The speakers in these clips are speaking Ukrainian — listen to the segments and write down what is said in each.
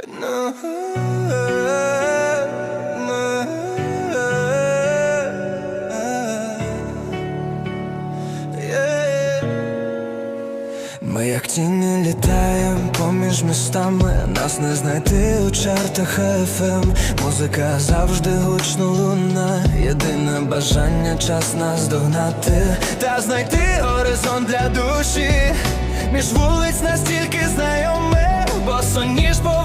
Ми як тіні літаєм поміж містами, нас не знайти у чартах ФМ Музика завжди гучно луна, єдине бажання час нас догнати. Та знайти горизонт для душі, між вулиць настільки знайоме, бо соніж по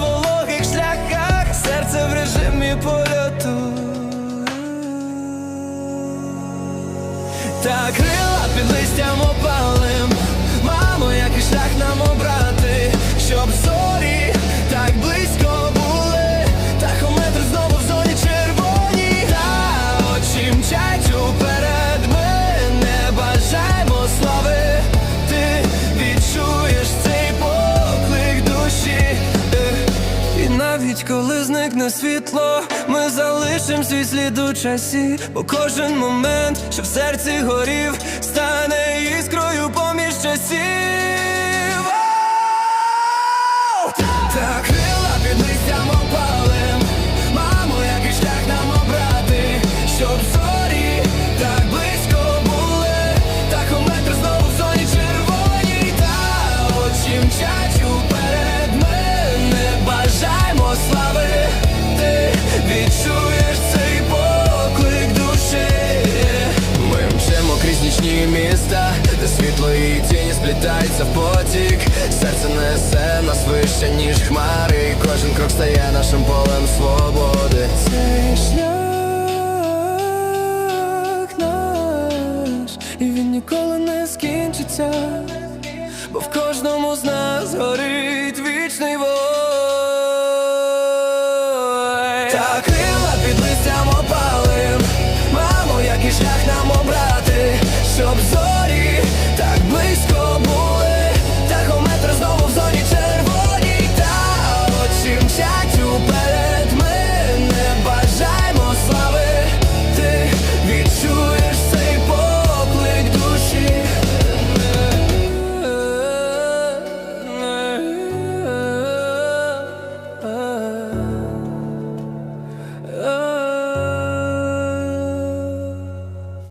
Та крила під листям опалим навіть коли зникне світло, ми залишим свій слід у часі, бо кожен момент, що в серці горів, стане іскрою поміж часів. Оу! Та міста, де світло і тіні сплітаються в потік. Серце несе нас вище, ніж хмари, і кожен крок стає нашим полем свободи. Цей шлях наш, і він ніколи не скінчиться, бо в кожному з нас горить